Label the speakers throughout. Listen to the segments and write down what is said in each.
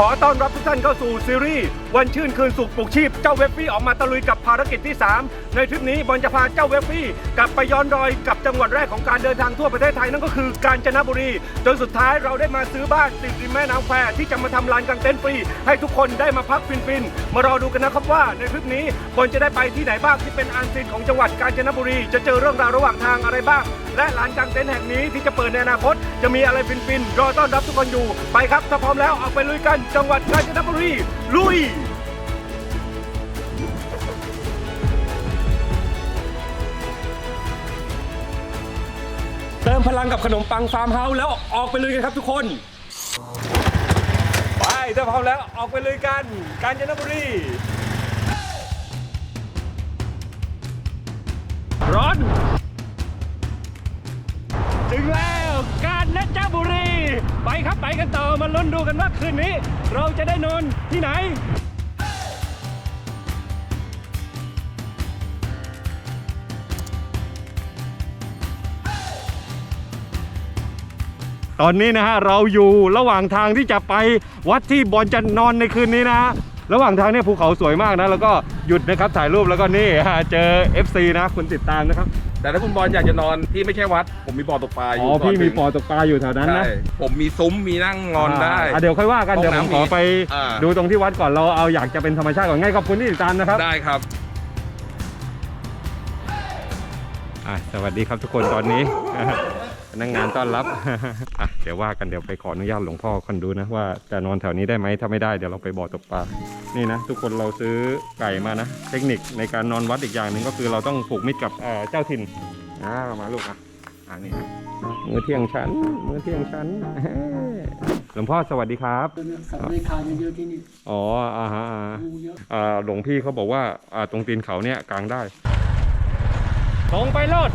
Speaker 1: ขอต้อนรับทุกท่านเข้าสู่ซีรีส์วันชื่นคืนสุขปลุกชีพเจ้าเวฟฟี่ออกมาตะลุยกับภารกิจที่ 3 ในทริปนี้บอลจะพาเจ้าเวฟฟี่กลับไปย้อนรอยกับจังหวัดแรกของการเดินทางทั่วประเทศไทยนั่นก็คือกาญจนบุรี จนสุดท้ายเราได้มาซื้อบ้านติดริมแม่น้ำแควที่จะมาทำลานกางเต็นท์ฟรี ให้ทุกคนได้มาพักฟินๆมารอดูกันนะครับว่าในทริปนี้บอลจะได้ไปที่ไหนบ้างที่เป็นอันซีนของจังหวัดกาญจนบุรี จะเจอเรื่องราวระหว่างทางอะไรบ้าง และลานกางเต็นท์แห่งนี้ที่จะเปิดในอนาคต จะมีอะไรฟินๆรอต้อนรับทุกคนอยู่ไปครับถ้าพร้อมแล้วออกไปลุยกันจังหวัดกาญจนบุรีลุยเติมพลังกับขนมปังฟาร์มเฮาส์แล้วออกไปลุยกันครับทุกคน ไปถ้าพร้อมแล้วออกไปลุยกันกาญจนบุรีร้อนถึ งแล้ว กาญจนบุรี ไปครับไปกันต่อมาลุ้นดูกันว่าคืนนี้ เราจะได้นอนที่ไหนตอนนี้นะฮะเราอยู่ระหว่างทางที่จะไปวัดที่บอลจะนอนในคืนนี้นะฮะ ระหว่างทางเนี่ยภูเขาสวยมากนะ แล้วก็หยุดนะครับถ่ายรูปแล้วก็นี่ฮะเจอ FC นะคุณติดตามนะครับ
Speaker 2: แต่ถ้าคุณบอลอยากจะนอนที่ไม่ใช่วัด ผมมีบ่อตกปลาอ
Speaker 1: อ๋อยู่พี่มีปอตกปลาอยู่แถวนั้น
Speaker 2: ใช่
Speaker 1: นะ
Speaker 2: ผมมีซุ้มมีนั่งนอนได้
Speaker 1: อะเดี๋ยวค่อยว่ากัน
Speaker 2: ห้อง
Speaker 1: เดี๋ยวผม
Speaker 2: น้ำ
Speaker 1: ขอ
Speaker 2: มี
Speaker 1: ไป
Speaker 2: อ่า
Speaker 1: ดูตรงที่วัดก่อนเราเอาอยากจะเป็นธรรมชาติก่อนง่ายขอบคุณที่ติดตามนะครับ
Speaker 2: ได้ครับ
Speaker 1: อะสวัสดีครับทุกคนตอนนี้พ นักงานต้อนรับ อะ เดี๋ยวว่ากันเดี๋ยวไปขออนุญาตหลวงพ่อคนดูนะว่าจะนอนแถวนี้ได้ไหมถ้าไม่ได้เดี๋ยวเราไปบ่อตกปลา นี่นะ ทุกคนเราซื้อไก่มานะ เทคนิคในการนอนวัดอีกอย่างหนึ่งก็คือเราต้องผูกมิตรกับเอ่อเจ้าถิ่นอ่ามาลูกอะอ่านี่นะมื้อเที่ยงฉันมื้อเที่ยงฉันหลวงพ่อสวัสดีครับ
Speaker 3: สัตว์เลื้อยคลานเยอะที่นี่
Speaker 1: อ๋อ อ่าฮะอ่า
Speaker 3: งูเยอะ
Speaker 1: อ่าหลวงพี่เขาบอกว่าอ่าตรงตีนเขาเนี่ยกลางได้ ตรงไปโลด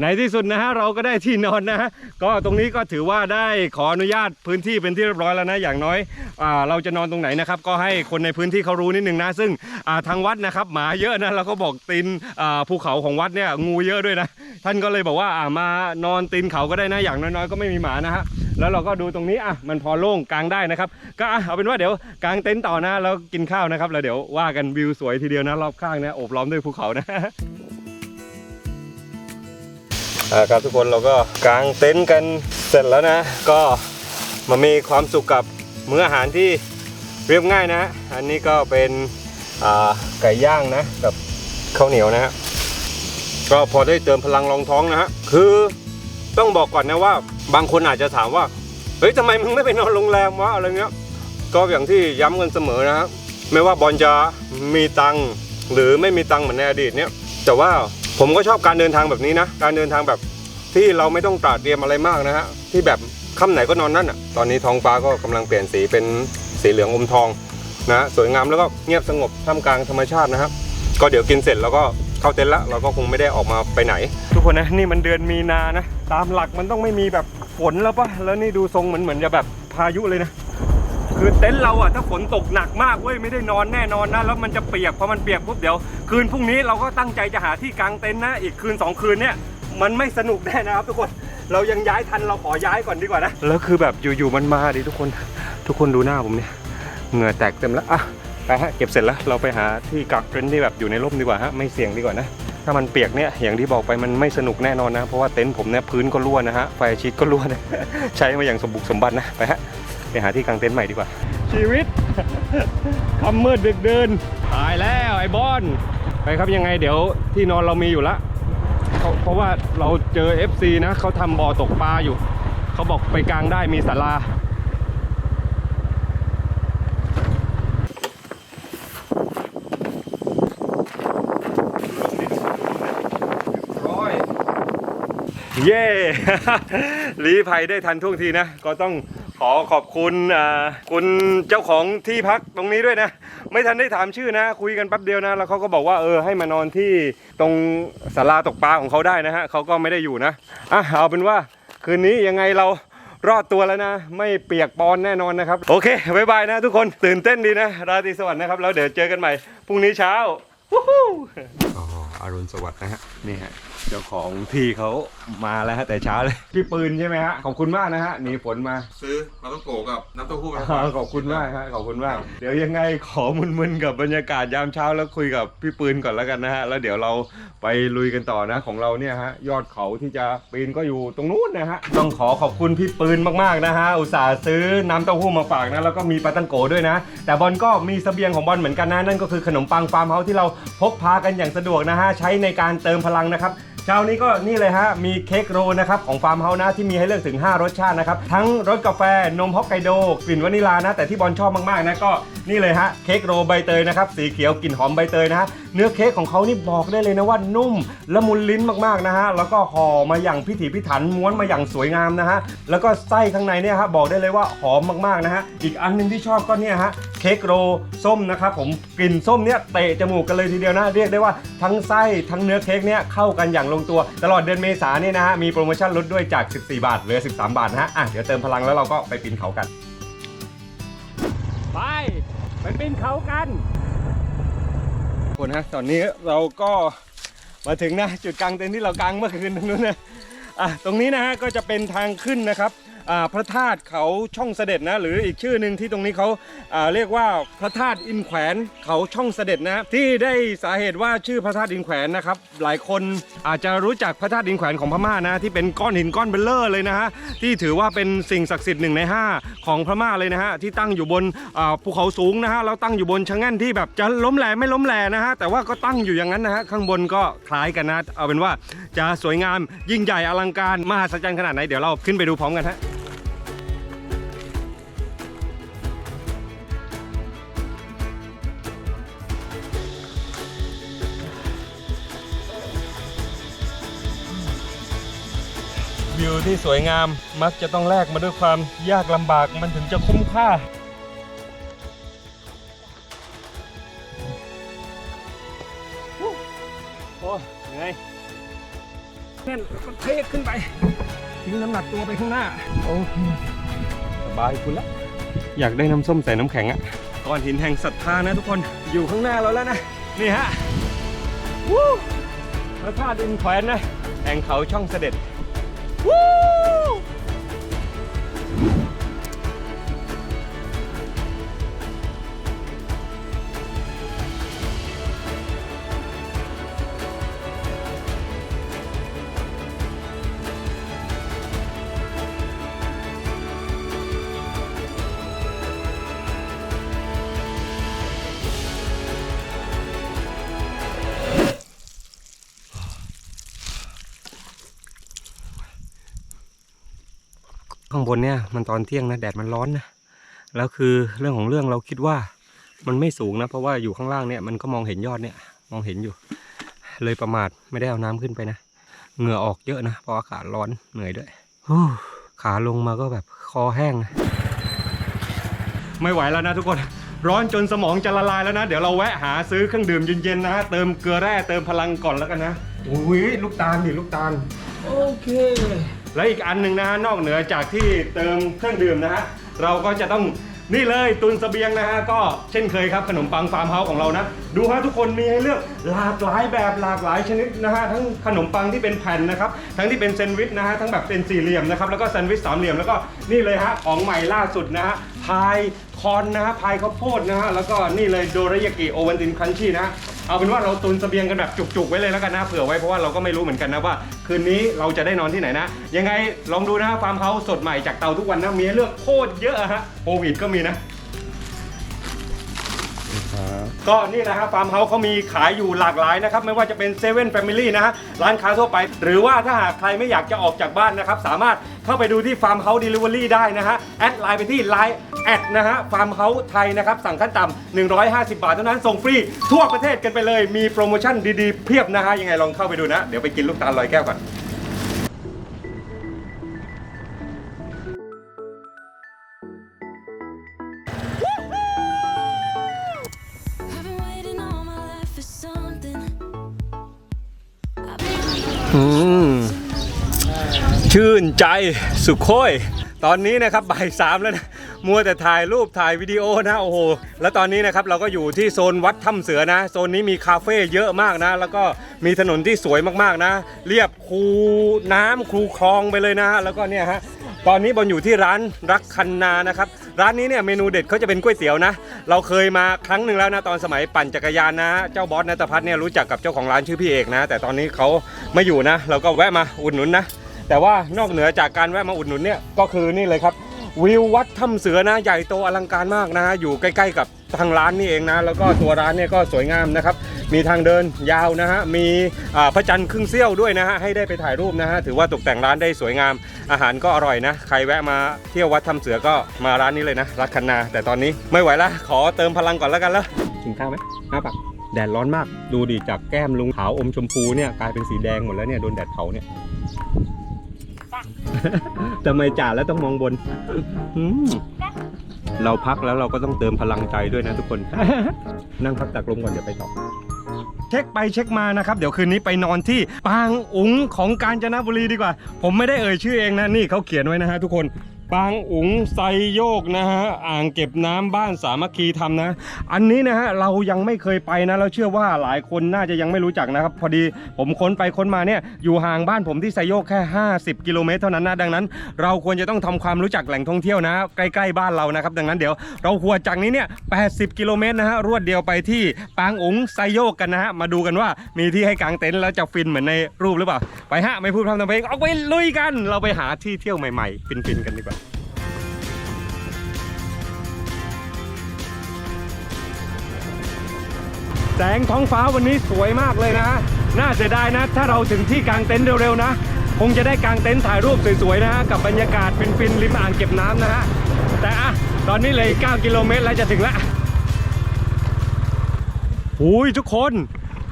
Speaker 1: ในที่สุดนะฮะเราก็ได้ที่นอนนะฮะก็ตรงนี้ก็ถือว่าได้ขออนุญาตพื้นที่เป็นที่เรียบร้อยแล้วนะอย่างน้อยอ่าเราจะนอนตรงไหนนะครับก็ให้คนในพื้นที่เขารู้นิดนึงนะ ซึ่งอ่าทางวัดนะครับหมาเยอะนะแล้วก็บอกตีนอ่าภูเขาของวัดเนี่ยงูเยอะด้วยนะ ท่านก็เลยบอกว่าอ่ามานอนตีนเขาก็ได้นะอย่างน้อยๆ ก็ไม่มีหมานะฮะแล้วเราก็ดูตรงนี้อะมันพอโล่งกลางได้นะครับ ก็อะเอาเป็นว่าเดี๋ยวกางเต็นท์ต่อนะแล้วกินข้าวนะครับแล้วเดี๋ยวว่ากันวิวสวยทีเดียวนะรอบข้างนะโอบล้อมด้วยภูเขานะ ครับทุกคนเราก็กางเต็นท์กันเสร็จแล้วนะ ก็มามีความสุขกับมื้ออาหารที่เรียบง่ายนะ อันนี้ก็เป็นไก่ย่างนะกับข้าวเหนียวนะฮะก็พอได้เติมพลังรองท้องนะฮะคือต้องบอกก่อนนะว่า บางคนอาจจะถามว่าเฮ้ยทำไมมึงไม่ไปนอนโรงแรมวะอะไรเงี้ยก็อย่างที่ย้ำกันเสมอนะฮะไม่ว่าบอลจะมีตังหรือไม่มีตังเหมือนในอดีตเนี่ยแต่ว่า ผมก็ชอบการเดินทางแบบนี้นะ การเดินทางแบบที่เราไม่ต้องตราดเตรียมอะไรมากนะฮะ ที่แบบค่ำไหนก็นอนนั่นอะ ตอนนี้ท้องฟ้าก็กำลังเปลี่ยนสีเป็นสีเหลืองอมทองนะฮะสวยงามแล้วก็เงียบสงบท่ามกลางธรรมชาตินะครับ ก็เดี๋ยวกินเสร็จแล้วก็เข้าเต็นท์ละเราก็คงไม่ได้ออกมาไปไหน ทุกคนนะนี่มันเดือนมีนานะ ตามหลักมันต้องไม่มีแบบฝนแล้วปะแล้วนี่ดูทรงเหมือนเหมือนจะแบบพายุเลยนะ คือเต็นท์เราอะถ้าฝนตกหนักมากเว้ยไม่ได้นอนแน่นอนนะแล้วมันจะเปียกพอมันเปียกปุ๊บเดี๋ยว คืนพรุ่งนี้เราก็ตั้งใจจะหาที่กางเต็นท์นะอีกคืนสองคืนเนี่ยมันไม่สนุกแน่นะครับทุกคนเรายังย้ายทันเราขอย้ายก่อนดีกว่านะแล้วคือแบบอยู่ๆมันมาดิทุกคนทุกคนดูหน้าผมเนี่ยเหงื่อแตกเต็มแล้วอะไปฮะเก็บเสร็จแล้วเราไปหาที่กักเต็นท์ที่แบบอยู่ในร่มดีกว่าฮะไม่เสี่ยงดีกว่านะถ้ามันเปียกเนี่ยอย่างที่บอกไปมันไม่สนุกแน่นอนนะ เพราะว่าเต็นท์ผมเนี่ยพื้นก็รั่วนะฮะไฟชีตก็รั่วนะใช้มาอย่างสมบุกสมบันนะไปฮะ ไปหาที่กางเต็นท์ใหม่ดีกว่า ชีวิต คำมืดดึกเดินตายแล้วไอ้บอลไปครับยังไงเดี๋ยวที่นอนเรามีอยู่ละเพราะเพราะว่าเราเจอ FC นะเขาทำบ่อตกปลาอยู่ เขาบอกไปกลางได้มีศาลา
Speaker 2: ร้อย
Speaker 1: เย่ลีภัยได้ทันท่วงทีนะ ก็ต้อง ขอขอบคุณคุณเจ้าของที่พักตรงนี้ด้วยนะ ไม่ทันได้ถามชื่อนะ คุยกันแป๊บเดียวนะ แล้วเขาก็บอกว่าเออให้มานอนที่ตรงศาลาตกปลาของเขาได้นะฮะเขาก็ไม่ได้อยู่นะอะเอาเป็นว่าคืนนี้ยังไงเรารอดตัวแล้วนะ ไม่เปียกปอนแน่นอนนะครับ โอเคบายบายนะทุกคนตื่นเต้นดีนะ ราตรีสวัสดิ์นะครับ แล้วเดี๋ยวเจอกันใหม่พรุ่งนี้เช้าอ๋ออรุณสวัสดิ์นะฮะนี่ฮะ เจ้าของที่เขามาแล้วฮะแต่เช้าเลย พี่ปืนใช่ไหมฮะ ขอบคุณมากนะฮะหนีฝนมา
Speaker 2: ซื้อปลาต้องโกกับน้ำเต้าหู้มา
Speaker 1: อ่าขอบคุณมากฮะขอบคุณมาก เดี๋ยวยังไงขอมึนๆกับบรรยากาศยามเช้าแล้วคุยกับพี่ปืนก่อนแล้วกันนะฮะ แล้วเดี๋ยวเราไปลุยกันต่อนะของเราเนี่ยฮะยอดเขาที่จะปีนก็อยู่ตรงนู้นนะฮะต้องขอขอบคุณพี่ปืนมากๆนะฮะอุตส่าห์ซื้อน้ำเต้าหู้มาฝากนะแล้วก็มีปลาตังโกด้วยนะ แต่บอลก็มีเสบียงของบอลเหมือนกันนะนั่นก็คือขนมปังฟาร์มเฮาส์ที่เราพกพากันอย่างสะดวกนะฮะใช้ในการเติมพลังนะครับ เช้านี้ก็นี่เลยฮะ มีเค้กโรลนะครับ ของฟาร์มเฮานะที่มีให้เลือกถึง 5 รสชาตินะครับ ทั้งรสกาแฟนมฮอกไกโดกลิ่นวานิลานะ แต่ที่บอลชอบมากๆนะก็นี่เลยฮะเค้กโรลใบเตยนะครับ สีเขียวกลิ่นหอมใบเตยนะฮะเนื้อเค้กของเขานี่บอกได้เลยนะว่านุ่มละมุนลิ้นมากๆนะฮะแล้วก็ห่อมาอย่างพิถีพิถันม้วนมาอย่างสวยงามนะฮะแล้วก็ไส้ข้างในเนี่ยฮะบอกได้เลยว่าหอมมากๆนะฮะอีกอันหนึงที่ชอบก็เนี่ยฮะ เค้กโรลส้มนะครับผมกลิ่นส้มเนี่ยเตะจมูกกันเลยทีเดียวนะเรียกได้ว่าทั้งไส้ทั้งเนื้อเค้กเนี่ยเข้ากันอย่างลงตัว ตลอดเดือนเมษาเนี่ยนะฮะมีโปรโมชั่นลดด้วยจาก 14 บาทเหลือ 13 บาทนะฮะอะเดี๋ยวเติมพลังแล้วเราก็ไปปีนเขากัน ไปไปปีนเขากันคนฮะตอนนี้เราก็มาถึงนะจุดกลางเต็นท์ที่เรากางเมื่อคืนตรงนู้นนะอะตรงนี้นะฮะก็จะเป็นทางขึ้นนะครับอ่า พระธาตุเขาช่องเสด็จนะหรืออีกชื่อหนึ่งที่ตรงนี้เขาเรียกว่าพระธาตุอินแขวนเขาช่องเสด็จนะที่ได้สาเหตุว่าชื่อพระธาตุอินแขวนนะครับหลายคนอาจจะรู้จักพระธาตุอินแขวนของพม่านะที่เป็นก้อนหินก้อนเบลเลอร์เลยนะฮะที่ถือว่าเป็นสิ่งศักดิ์สิทธิ์หนึ่งในห้าของพม่าเลยนะฮะที่ตั้งอยู่บนภูเขาสูงนะฮะแล้วตั้งอยู่บนชะงั่นที่แบบจะล้มแหลไม่ล้มแหลนะฮะแต่ว่าก็ตั้งอยู่อย่างนั้นนะฮะข้างบนก็คล้ายกันนะเอาเป็นว่าจะสวยงามยิ่งใหญ่อลังการมหัศจรรย์ขนาดไหนเดี๋ยวเราขึ้นไปดูพร้อมกันฮะ วิวที่สวยงามมักจะต้องแลกมาด้วยความยากลำบากมันถึงจะคุ้มค่า โอ้ยังไงแน่นแล้วก็เทขึ้นไปทิ้งน้ำหนักตัวไปข้างหน้า โอเค สบายคุณละ อยากได้น้ำส้มใส่น้ำแข็งอะก้อนหินแห่งศรัทธานะทุกคนอยู่ข้างหน้าเราแล้วนะ นี่ฮะ วู้พระธาตุอินแขวนนะ แห่งเขาช่องเสด็จางบนเนี่ยมันตอนเที่ยงนะแดดมันร้อนนะแล้วคือเรื่องของเรื่องเราคิดว่ามันไม่สูงนะ เพราะว่าอยู่ข้างล่างเนี่ยมันก็มองเห็นยอดเนี่ยมองเห็นอยู่ เลยประมาทไม่ได้เอาน้ำขึ้นไปนะเหงื่อออกเยอะนะเพราะอากาศร้อนเหนื่อยด้วยขาลงมาก็แบบคอแห้งนะไม่ไหวแล้วนะทุกคนร้อนจนสมองจะละลายแล้วนะ เดี๋ยวเราแวะหาซื้อเครื่องดื่มเย็นๆนะ เติมเกลือแร่เติมพลังก่อนแล้วกันนะอุ้ยลูกตาลดิลูกตาล โอเค และอีกอันหนึ่งนะฮะนอกเหนือจากที่เติมเครื่องดื่มนะฮะเราก็จะต้องนี่เลยตุนเสบียงนะฮะก็เช่นเคยครับขนมปังฟาร์มเฮาส์ของเรานะดูฮะทุกคนมีให้เลือกหลากหลายแบบหลากหลายชนิดนะฮะทั้งขนมปังที่เป็นแผ่นนะครับทั้งที่เป็นแซนด์วิชนะฮะทั้งแบบเป็นสี่เหลี่ยมนะครับแล้วก็แซนด์วิชสามเหลี่ยมแล้วก็นี่เลยฮะของใหม่ล่าสุดนะฮะ พายคอนนะฮะพายข้าวโพดนะฮะแล้วก็นี่เลยโดรายากิโอวันตินครันชี่นะเอาเป็นว่าเราตุนเสบียงกันแบบจุกๆไว้เลยแล้วกันนะเผื่อไว้เพราะว่าเราก็ไม่รู้เหมือนกันนะว่า คืนนี้เราจะได้นอนที่ไหนนะ ยังไงลองดูนะฟาร์มเฮาสดใหม่จากเตาทุกวันนะมีเลือกโคตรเยอะฮะโควิดก็มีนะ ก็นี่นะฮะฟาร์มเฮาส์เขามีขายอยู่หลากหลายนะครับ ไม่ว่าจะเป็นเซเว่นแฟมิลี่นะฮะร้านค้าทั่วไป หรือว่าถ้าหากใครไม่อยากจะออกจากบ้านนะครับ สามารถเข้าไปดูที่ฟาร์มเฮาส์เดลิเวอรี่ได้นะฮะ แอดไลน์ไปที่ไลน์แอดนะฮะฟาร์มเฮาส์ไทยนะครับ สั่งขั้นต่ำ150 บาทเท่านั้นส่งฟรีทั่วประเทศกันไปเลยมีโปรโมชั่นดีๆเพียบนะฮะยังไงลองเข้าไปดูนะ เดี๋ยวไปกินลูกตาลลอยแก้วก่อน ชื่นใจสุขโคยตอนนี้นะครับบ่ายสามแล้วนะมัวแต่ถ่ายรูปถ่ายวิดีโอนะโอ้โหแล้วตอนนี้นะครับเราก็อยู่ที่โซนวัดถ้ำเสือนะ โซนนี้มีคาเฟ่เยอะมากนะ แล้วก็มีถนนที่สวยมากๆนะ เรียบคูน้ำคูคลองไปเลยนะฮะแล้วก็เนี่ยฮะตอนนี้บอลอยู่ที่ร้านรักคันนานะครับ ร้านนี้เนี่ยเมนูเด็ดเขาจะเป็นก๋วยเตี๋ยวนะ เราเคยมาครั้งหนึ่งแล้วนะตอนสมัยปั่นจักรยานนะ เจ้าบอสนัตพัฒน์เนี่ยรู้จักกับเจ้าของร้านชื่อพี่เอกนะ แต่ตอนนี้เขาไม่อยู่นะ เราก็แวะมาอุดหนุนนะ แต่ว่านอกเหนือจากการแวะมาอุดหนุนเนี่ยก็คือนี่เลยครับวิววัดถ้ำเสือนะใหญ่โตอลังการมากนะ อยู่ใกล้ ๆ กับทางร้านนี่เองนะ แล้วก็ตัวร้านเนี่ยก็สวยงามนะครับ มีทางเดินยาวนะฮะ มีพระจันทร์ครึ่งเสี้ยวด้วยนะฮะ ให้ได้ไปถ่ายรูปนะฮะ ถือว่าตกแต่งร้านได้สวยงาม อาหารก็อร่อยนะ ใครแวะมาเที่ยววัดถ้ำเสือก็มาร้านนี้เลยนะ รักคันนา แต่ตอนนี้ไม่ไหวละ ขอเติมพลังก่อนแล้วกันล้วกินข้าวไหมห้าปากแดดร้อนมาก ดูดิจากแก้มลุงขาวอมชมพูเนี่ยกลายเป็นสีแดงหมดแล้วเนี่ยโดนแดดเผาเนี่ยทำไมจ่าแล้วต้องมองบน เราพักแล้วเราก็ต้องเติมพลังใจด้วยนะทุกคน นั่งพักตักลมก่อนเดี๋ยวไปต่อ เช็คไปเช็คมานะครับ เดี๋ยวคืนนี้ไปนอนที่ปางอุ๋งของกาญจนบุรีดีกว่า ผมไม่ได้เอ่ยชื่อเองนะนี่เขาเขียนไว้นะฮะทุกคน ปางอุ๋งไซโยกนะฮะอ่างเก็บน้ำบ้านสามัคคีทำนะ อันนี้นะฮะเรายังไม่เคยไปนะ เราเชื่อว่าหลายคนน่าจะยังไม่รู้จักนะครับ พอดีผมค้นไปค้นมาเนี่ยอยู่ห่างบ้านผมที่ไซโยกแค่ 50 กิโลเมตรเท่านั้นนะดังนั้น เราควรจะต้องทำความรู้จักแหล่งท่องเที่ยวนะ ใกล้ๆบ้านเรานะครับ ดังนั้นเดี๋ยวเราหัวจากนี้เนี่ย80 กิโลเมตรนะฮะรวดเดียวไปที่ปางอุ๋งไซโยกกันนะฮะมาดูกันว่ามีที่ให้กางเต็นท์แล้วจะฟินเหมือนในรูปหรือเปล่าไปฮะไม่พูดพร่ำทำเพลงออกไปลุยกัน เราไปหาที่เที่ยวใหม่ๆฟินๆกันดีกว่า สงท้องฟ้าวันนี้สวยมากเลยนะ น่าเสียดายนะ ถ้าเราถึงที่กางเต็นท์เร็วๆนะ คงจะได้กางเต็นท์ถ่ายรูปสวยๆนะฮะ กับบรรยากาศฟินๆริมอ่างเก็บน้ำนะฮะ แต่อะตอนนี้เลย 9 กิโลเมตรแล้วจะถึงละโอ้ยทุกคน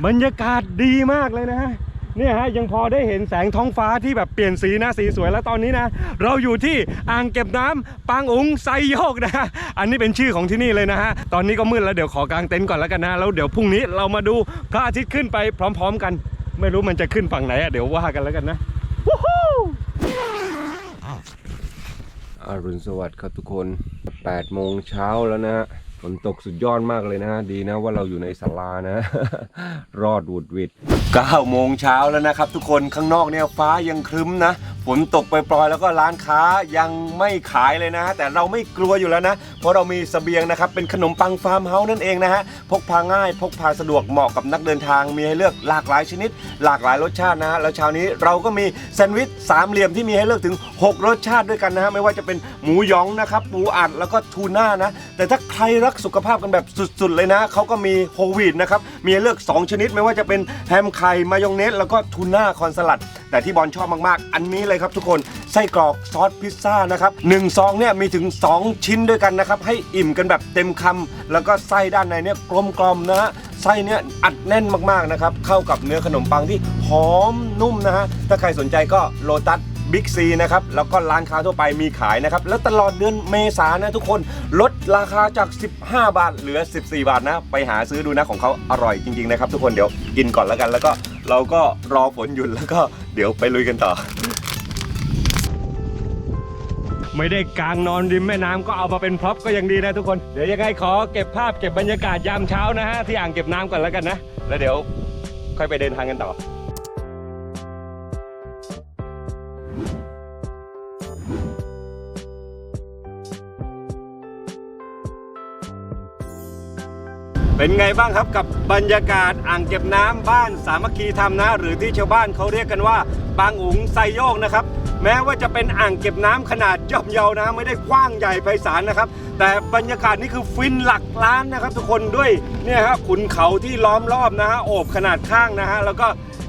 Speaker 1: บรรยากาศดีมากเลยนะฮะ เนี่ยฮะยังพอได้เห็นแสงท้องฟ้าที่แบบเปลี่ยนสีนะสีสวยแล้วตอนนี้นะ เราอยู่ที่อ่างเก็บน้ำปางอุงไซโยกนะฮะอันนี้เป็นชื่อของที่นี่เลยนะฮะตอนนี้ก็มืดแล้วเดี๋ยวขอกางเต็นท์ก่อนแล้วกันนะแล้วเดี๋ยวพรุ่งนี้เรามาดูพระอาทิตย์ขึ้นไปพร้อม ๆ กัน ไม่รู้มันจะขึ้นฝั่งไหนอะเดี๋ยวว่ากันแล้วกันนะวู้ฮู้อรุณสวัสดิ์ครับทุกคน 8 โมงเช้าแล้วนะฝนตกสุดยอดมากเลยนะฮะดีนะว่าเราอยู่ในศาลานะ รอดหวุดหวิด9โมงเช้าแล้วนะครับ ทุกคนข้างนอกเนี่ยฟ้ายังครึ้มนะฝนตกปปล่อยๆแล้วก็ร้านค้ายังไม่ขายเลยนะฮะแต่เราไม่กลัวอยู่แล้วนะ เพราะเรามีเสบียงนะครับเป็นขนมปังฟาร์มเฮาส์นั่นเองนะฮะพกพาง่าย พกพาสะดวกเหมาะกับนักเดินทาง มีให้เลือกหลากหลายชนิด หลากหลายรสชาตินะฮะแล้วเช้านี้เราก็มีแซนด์วิชสามเหลี่ยมที่มีให้เลือกถึง 6 รสชาติด้วยกันนะฮะไม่ว่าจะเป็นหมูยองนะครับปูอัดแล้วก็ทูน่านะแต่ถ้าใครรักสุขภาพกันแบบสุดๆเลยนะเขาก็มีโฮวีดนะครับมีให้เลือก 2 ชนิดไม่ว่าจะเป็นแฮมไข่มายองเนสแล้วก็ทูน่าคอนสลัด แต่ที่บอลชอบมากๆ อันนี้เลยครับทุกคนไส้กรอกซอสพิซซ่านะครับหนึ่งซองเนี่ยมีถึง 2 ชิ้นด้วยกันนะครับ ให้อิ่มกันแบบเต็มคำแล้วก็ไส้ด้านในเนี่ยกลมๆนะฮะไส้เนี่ยอัดแน่นมากๆนะครับเข้ากับเนื้อขนมปังที่หอมนุ่มนะฮะถ้าใครสนใจก็โลตัส บิ๊กซีนะครับแล้วก็ร้านค้าทั่วไปมีขายนะครับแล้วตลอดเดือนเมษานะทุกคนลดราคาจาก 15 บาทเหลือ 14 บาทนะ ไปหาซื้อดูนะของเขาอร่อยจริงๆนะครับ ทุกคนเดี๋ยวกินก่อนแล้วกันแล้วก็เราก็รอฝนหยุดแล้วก็เดี๋ยวไปลุยกันต่อ ไม่ได้กลางนอนริมแม่น้ำก็เอามาเป็นพร็อพก็ยังดีนะทุกคนเดี๋ยวยังไงขอเก็บภาพเก็บบรรยากาศยามเช้านะฮะที่อ่างเก็บน้ำก่อนแล้วกันนะ แล้วเดี๋ยวค่อยไปเดินทางกันต่อ เป็นไงบ้างครับกับบรรยากาศอ่างเก็บน้ำบ้านสามัคคีธรรมนะ หรือที่ชาวบ้านเขาเรียกกันว่าบางอุ๋งไซโยกนะครับ แม้ว่าจะเป็นอ่างเก็บน้ำขนาดย่อมเยานะไม่ได้กว้างใหญ่ไพศาลนะครับ แต่บรรยากาศนี่คือฟินหลักล้านนะครับ ทุกคนด้วยเนี่ยฮะขุนเขาที่ล้อมรอบนะฮะโอบขนาดข้างนะฮะแล้วก็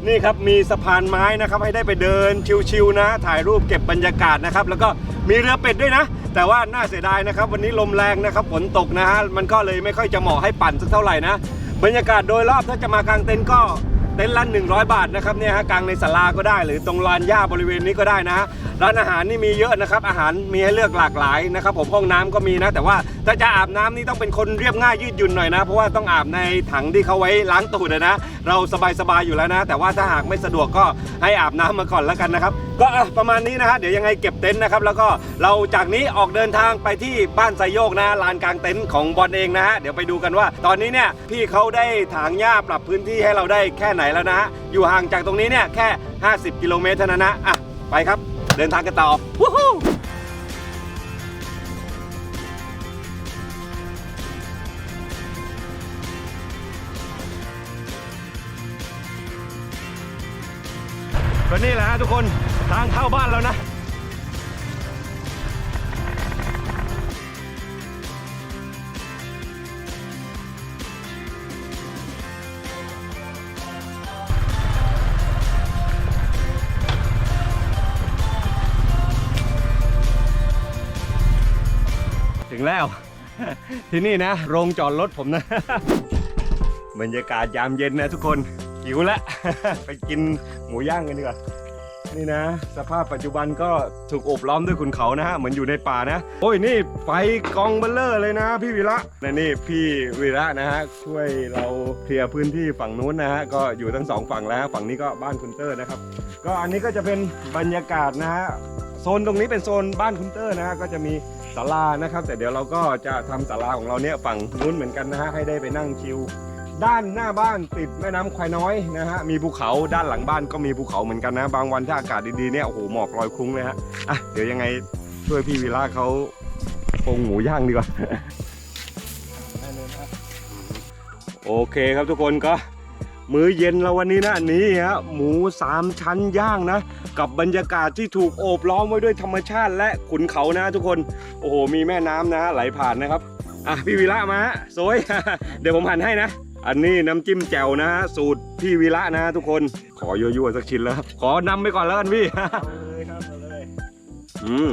Speaker 1: นี่ครับมีสะพานไม้นะครับให้ได้ไปเดินชิวๆนะ ถ่ายรูปเก็บบรรยากาศนะครับแล้วก็มีเรือเป็ดด้วยนะ แต่ว่าน่าเสียดายนะครับ วันนี้ลมแรงนะครับฝนตกนะฮะมันก็เลยไม่ค่อยจะเหมาะให้ปั่นสักเท่าไหร่นะบรรยากาศโดยรอบถ้าจะมากางเต็นท์ก็เต็นท์ละ100 บาทนะครับเนี่ยฮะกางในศาลาก็ได้ หรือตรงลานหญ้าบริเวณนี้ก็ได้นะฮะ ร้านอาหารนี่มีเยอะนะครับ อาหารมีให้เลือกหลากหลายนะครับ ผมห้องน้ำก็มีนะ แต่ว่าถ้าจะอาบน้ำนี่ต้องเป็นคนเรียบง่ายยืดหยุ่นหน่อยนะ เพราะว่าต้องอาบในถังที่เขาไว้ล้างตูดนะ เราสบายๆอยู่แล้วนะ แต่ว่าถ้าหากไม่สะดวกก็ให้อาบน้ำมาก่อนแล้วกันนะครับ ก็ประมาณนี้นะฮะเดี๋ยวยังไงเก็บเต็นท์นะครับ แล้วก็เราจากนี้ออกเดินทางไปที่บ้านไซโยกนะลานกลางเต็นท์ของบอลเองนะฮะเดี๋ยวไปดูกันว่า ตอนนี้เนี่ยพี่เขาได้ถางหญ้าปรับพื้นที่ให้เราได้แค่ไหนแล้วนะฮะอยู่ห่างจากตรงนี้เนี่ยแค่ 50 กิโลเมตรเท่านั้นนะอะไปครับ เดินทางกันต่อวู้ฮู้ก็นี่แหละฮะทุกคนทางเข้าบ้านแล้วนะ ถึงแล้ว ที่นี่นะ โรงจอดรถผมนะ บรรยากาศยามเย็นนะทุกคนหิวแล้วไปกินหมูย่างกันดีกว่านี่นะ สภาพปัจจุบันก็ถูกโอบล้อมด้วยขุนเขานะฮะเหมือนอยู่ในป่านะ โอ้ยนี่ไฟกองเบลเลอร์เลยนะ พี่วีระและนี่พี่วีระนะฮะช่วยเราเคลียร์พื้นที่ฝั่งนู้นนะฮะก็อยู่ทั้งสองฝั่งแล้วฝั่งนี้ก็บ้านคุณเตอร์นะครับ ก็อันนี้ก็จะเป็นบรรยากาศนะฮะโซนตรงนี้เป็นโซนบ้านคุณเตอร์นะฮะก็จะมี ศาลานะครับ แต่เดี๋ยวเราก็จะทำศาลาของเราเนี่ยฝั่งนู้นเหมือนกันนะฮะให้ได้ไปนั่งชิลด้านหน้าบ้านติดแม่น้ำควายน้อยนะฮะมีภูเขาด้านหลังบ้านก็มีภูเขาเหมือนกันนะ บางวันถ้าอากาศดีๆเนี่ยโอ้โหหมอกลอยคลุ้งเลยฮะอะเดี๋ยวยังไงช่วยพี่วีระเขาปรุงหมูย่างดีกว่าโอเคครับทุกคนก็ มื้อเย็นเราวันนี้นะนี่ฮะหมูสามชั้นย่างนะ กับบรรยากาศที่ถูกโอบล้อมไว้ด้วยธรรมชาติและขุนเขานะทุกคน โอ้โห มีแม่น้ำนะไหลผ่านนะครับ อะพี่วีระมาฮะโซยเดี๋ยวผมหั่นให้นะ อันนี้น้ำจิ้มแจ่วนะฮะสูตรพี่วีระนะทุกคน ขอยั่วๆสักชิ้นแล้ว ขอนำไปก่อนแล้วกันพี่เลยครับเลยอืม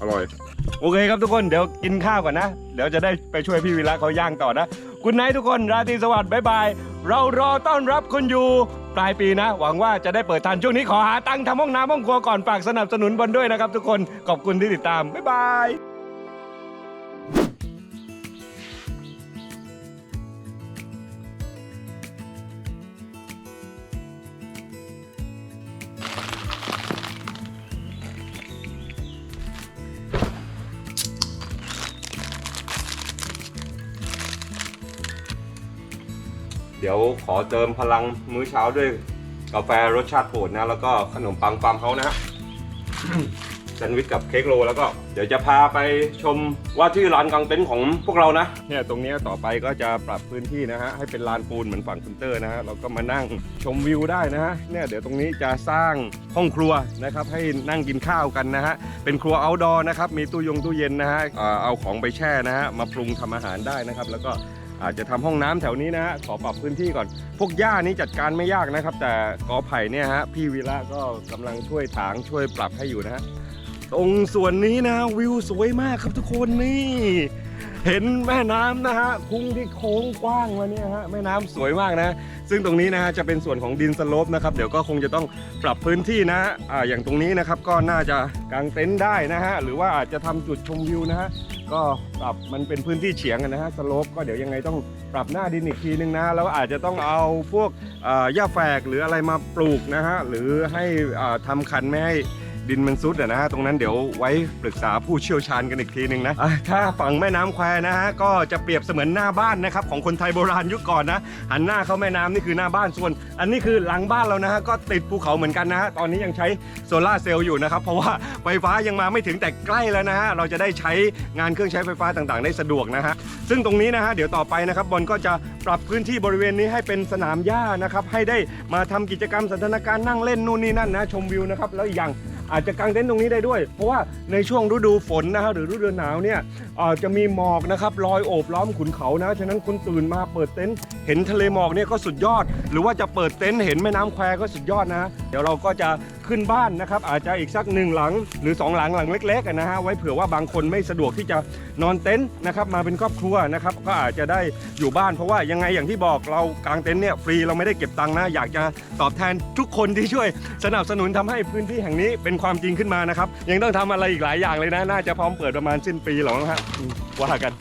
Speaker 1: อร่อย โอเคครับทุกคนเดี๋ยวกินข้าวก่อนนะ เดี๋ยวจะได้ไปช่วยพี่วีระเขาย่างต่อนะ คุณไนท์ทุกคน ราตรีสวัสดิ์บ๊ายบาย เรารอต้อนรับคุณอยู่ ปลายปีนะ หวังว่าจะได้เปิดทันช่วงนี้ขอหาตังค์ทำห้องน้ำห้องครัวก่อนฝากสนับสนุนบอลด้วยนะครับทุกคนขอบคุณที่ติดตามบ๊ายบาย เดี๋ยวขอเติมพลังมื้อเช้าด้วยกาแฟรสชาติโปรดนะ แล้วก็ขนมปังฟาร์มเฮาส์นะฮะแซนด์วิชกับเค้กโรแล้วก็เดี๋ยวจะพาไปชมว่าที่ลานกลางเต็นท์ของพวกเรานะเนี่ยตรงนี้ต่อไปก็จะปรับพื้นที่นะฮะให้เป็นลานปูนเหมือนฝั่งคุณเตอร์นะฮะเราก็มานั่งชมวิวได้นะฮะเนี่ยเดี๋ยวตรงนี้จะสร้างห้องครัวนะครับให้นั่งกินข้าวกันนะฮะเป็นครัวอ outdoor นะครับมีตู้ยงตู้เย็นนะฮะเอ่อเอาของไปแช่นะฮะมาปรุงทำอาหารได้นะครับ แล้วก็ อาจจะทำห้องน้ำแถวนี้นะฮะขอปรับพื้นที่ก่อน พวกหญ้านี้จัดการไม่ยากนะครับ แต่กอไผ่เนี่ยฮะพี่วีระก็กำลังช่วยถางช่วยปรับให้อยู่นะฮะตรงส่วนนี้นะวิวสวยมากครับทุกคนนี่ เห็นแม่น้ำนะฮะคุ้งที่โค้งกว้างมาเนี่ยฮะแม่น้ำสวยมากนะ ซึ่งตรงนี้นะฮะจะเป็นส่วนของดินสโลปนะครับ เดี๋ยวก็คงจะต้องปรับพื้นที่นะฮะอ่าอย่างตรงนี้นะครับก็น่าจะกางเต็นท์ได้นะฮะหรือว่าอาจจะทำจุดชมวิวนะฮะ ก็ปรับมันเป็นพื้นที่เฉียงนะฮะสโลปก็เดี๋ยวยังไงต้องปรับหน้าดินอีกทีนึงนะแล้วอาจจะต้องเอาพวกหญ้าแฝกหรืออะไรมาปลูกนะฮะหรือให้ทำทำคันไม่ให้ ดินมันซุดอะนะฮะตรงนั้นเดี๋ยวไว้ปรึกษาผู้เชี่ยวชาญกันอีกทีนึงนะอะถ้าฝั่งแม่น้ำแควนะฮะก็จะเปรียบเสมือนหน้าบ้านนะครับของคนไทยโบราณยุคก่อนนะหันหน้าเข้าแม่น้ำนี่คือหน้าบ้านส่วน อันนี้คือหลังบ้านเรานะฮะก็ติดภูเขาเหมือนกันนะฮะตอนนี้ยังใช้โซลาร์เซลล์อยู่นะครับเพราะว่าไฟฟ้ายังมาไม่ถึงแต่ใกล้แล้วนะฮะเราจะได้ใช้งานเครื่องใช้ไฟฟ้าต่างๆ ได้สะดวกนะฮะซึ่งตรงนี้นะฮะเดี๋ยวต่อไปนะครับบอลก็จะปรับพื้นที่บริเวณนี้ให้เป็นสนามหญ้านะครับให้ได้มาทำกิจกรรมสันทนาการนั่งเล่นนู่นนี่นั่นนะชมวิวนะครับแล้วอีกอย่าง อาจจะกางเต็นท์ตรงนี้ได้ด้วย เพราะว่าในช่วงฤดูฝนนะฮะหรือฤดูหนาวเนี่ยจะมีหมอกนะครับลอยโอบล้อมขุนเขานะฉะนั้นคุณตื่นมาเปิดเต็นท์เห็นทะเลหมอกเนี่ยก็สุดยอด หรือว่าจะเปิดเต็นท์เห็นแม่น้ำแควก็สุดยอดนะ เดี๋ยวเราก็จะ ขึ้นบ้านนะครับ อาจจะอีกสักหนึ่งหลัง หรือสองหลังหลังเล็กๆนะฮะไว้เผื่อว่าบางคนไม่สะดวกที่จะนอนเต็นท์นะครับมาเป็นครอบครัวนะครับก็อาจจะได้อยู่บ้านเพราะว่ายังไงอย่างที่บอกเรากางเต็นท์เนี่ยฟรีเราไม่ได้เก็บตังค์นะอยากจะตอบแทนทุกคนที่ช่วย สนับสนุนทำให้พื้นที่แห่งนี้เป็นความจริงขึ้นมานะครับยังต้องทำอะไรอีกหลายอย่างเลยนะน่าจะพร้อมเปิดประมาณสิ้นปีหรอกนะฮะว่ากัน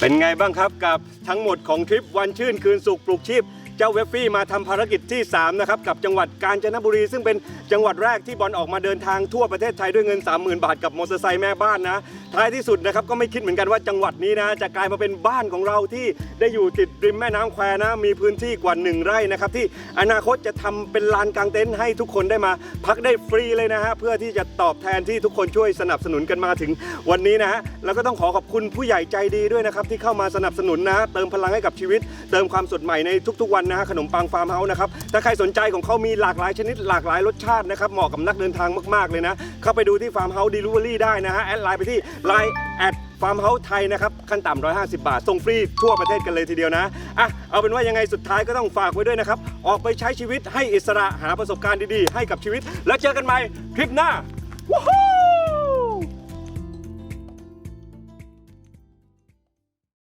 Speaker 1: เป็นไงบ้างครับกับทั้งหมดของทริปวันชื่นคืนสุขปลุกชีพ เจ้าเวฟฟี่มาทำภารกิจที่ 3 นะครับ กับจังหวัดกาญจนบุรี ซึ่งเป็นจังหวัดแรกที่บอลออกมาเดินทางทั่วประเทศไทยด้วยเงิน 30,000 บาทกับมอเตอร์ไซค์แม่บ้านนะ ท้ายที่สุดนะครับก็ไม่คิดเหมือนกันว่าจังหวัดนี้นะจะกลายมาเป็นบ้านของเราที่ได้อยู่ติดริมแม่น้ำแควนะมีพื้นที่กว่า 1 ไร่นะครับที่อนาคตจะทำเป็นลานกางเต็นท์ให้ทุกคนได้มา พักได้ฟรีเลยนะฮะเพื่อที่จะตอบแทนที่ทุกคนช่วยสนับสนุนกันมาถึงวันนี้นะฮะแล้วก็ต้องขอขอบคุณผู้ใหญ่ใจดีด้วยนะครับที่เข้ามาสนับสนุนนะฮะเติมพลังให้กับชีวิต เติมความสดใหม่ในทุกๆวันนะฮะขนมปังฟาร์มเฮาส์นะครับถ้าใครสนใจของเขามีหลากหลายชนิดหลากหลายรสชาตินะครับเหมาะกับนักเดินทางมากๆเลยนะเข้าไปดูที่ฟาร์มเฮาส์ดิลิเวอรี่ได้นะฮะแอดไลน์ไปที่ไลน์แอดฟาร์มเฮาส์ไทยนะครับขั้นต่ำ150 บาทส่งฟรีทั่วประเทศกันเลยทีเดียวนะอะเอาเป็นว่ายังไงสุดท้ายก็ต้องฝากไว้ด้วยนะครับออกไปใช้ชีวิตให้อิสระหาประสบการณ์ดีๆ ให้กับชีวิต แล้วเจอกันใหม่คลิปหน้า